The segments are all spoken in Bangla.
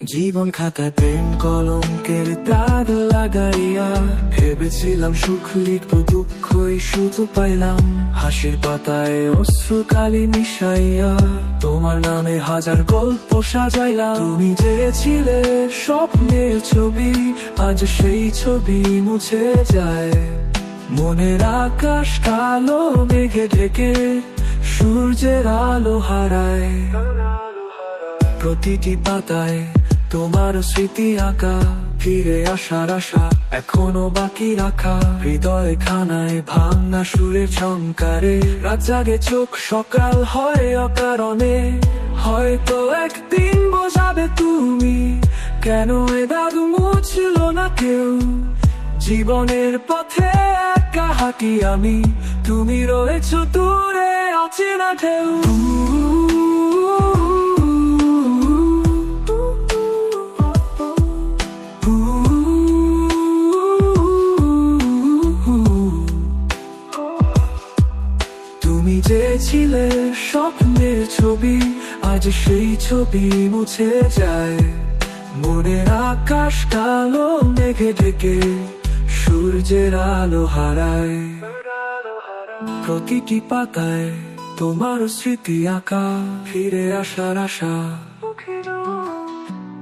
জীবন খাতায় প্রেম কলঙ্কের দাগ লাগাইয়া ভেবেছিলাম সুখ লিখব, দুঃখই শুধু পাইলাম। হাসির পাতায় অশ্রু কালি মিশাইয়া তোমার নামে হাজার গল্প সাজাইলাম। তুমি চেয়েছিলে স্বপ্নের ছবি, আজ সেই ছবি মুছে যায়। মনের আকাশ কালো, মেঘে ঢেকে সূর্যের আলো হারায়। প্রতিটি পাতায় তোমার স্মৃতি আঁকা, ফিরে আসার আশা এখনও বাকি রাখা। হৃদয় খানায় ভাঙা সুরের ঝঙ্কারে রাত জাগে চোখ, সকাল হয় অকারণে। হয়তো একদিন বোঝাবে তুমি কেন এ দাগ মুছল না কেউ। জীবনের পথে একা হাঁটি আমি, তুমি রয়েছ দূরে অচেনা ঢেউ। তুমি যে ছিলে স্বপ্নের ছবি, আজ সেই ছবি মুছে যায়। মনের আকাশ কালো মেঘে ঢেকে সূর্যের আলো হারায়। প্রতিটি পাতায় তোমার স্মৃতি আঁকা, ফিরে আসার আশা।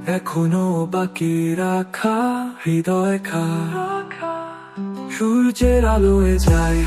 এখনও বাকি রাখা, হৃদয় খা। সূর্যের আলোয় যায়।